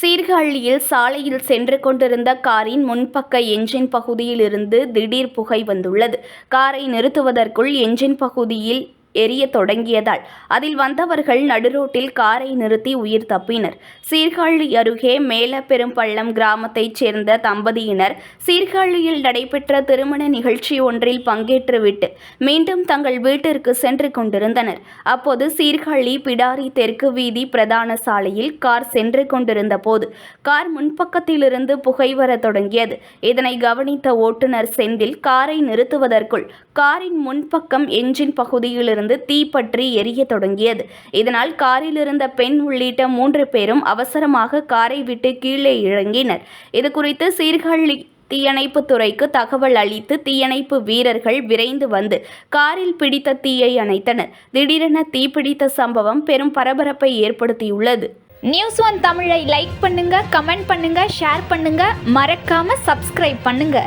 சீர்காழியில் சாலையில் சென்று கொண்டிருந்த காரின் முன்பக்க என்ஜின் பகுதியிலிருந்து திடீர் புகை வந்துள்ளது. காரை நிறுத்துவதற்குள் என்ஜின் பகுதியில் எரிய தொடங்கியதால் அதில் வந்தவர்கள் நடுரோட்டில் காரை நிறுத்தி உயிர் தப்பினர். சீர்காழி அருகே மேலப்பெரும்பள்ளம் கிராமத்தைச் சேர்ந்த தம்பதியினர் சீர்காழியில் நடைபெற்ற திருமண நிகழ்ச்சி ஒன்றில் பங்கேற்றுவிட்டு மீண்டும் தங்கள் வீட்டிற்கு சென்று கொண்டிருந்தனர். அப்போது சீர்காழி பிடாரி தெற்கு வீதி பிரதான சாலையில் கார் சென்று கொண்டிருந்த போது கார் முன்பக்கத்திலிருந்து புகை வரத் தொடங்கியது. இதனை கவனித்த ஓட்டுநர் செந்தில் காரை நிறுத்துவதற்குள் காரின் முன்பக்கம் என்ஜின் பகுதியிலிருந்து தீப்பற்றி எரிய தொடங்கியது. இதனால் காரில் இருந்த பெண் உள்ளிட்ட மூன்று பேரும் அவசரமாக காரை விட்டு கீழே இறங்கினர். இது குறித்து சீர்காழி தீயணைப்பு துறைக்கு தகவல் அளித்து தீயணைப்பு வீரர்கள் விரைந்து வந்து காரில் பிடித்த தீயை அணைத்தனர். திடீரென தீப்பிடித்த சம்பவம் பெரும் பரபரப்பை ஏற்படுத்தியுள்ளது. நியூஸ் ஒன் தமிழை லைக் பண்ணுங்க கமெண்ட் பண்ணுங்க ஷேர் பண்ணுங்க. மறக்காம சப்ஸ்கிரைப் பண்ணுங்க.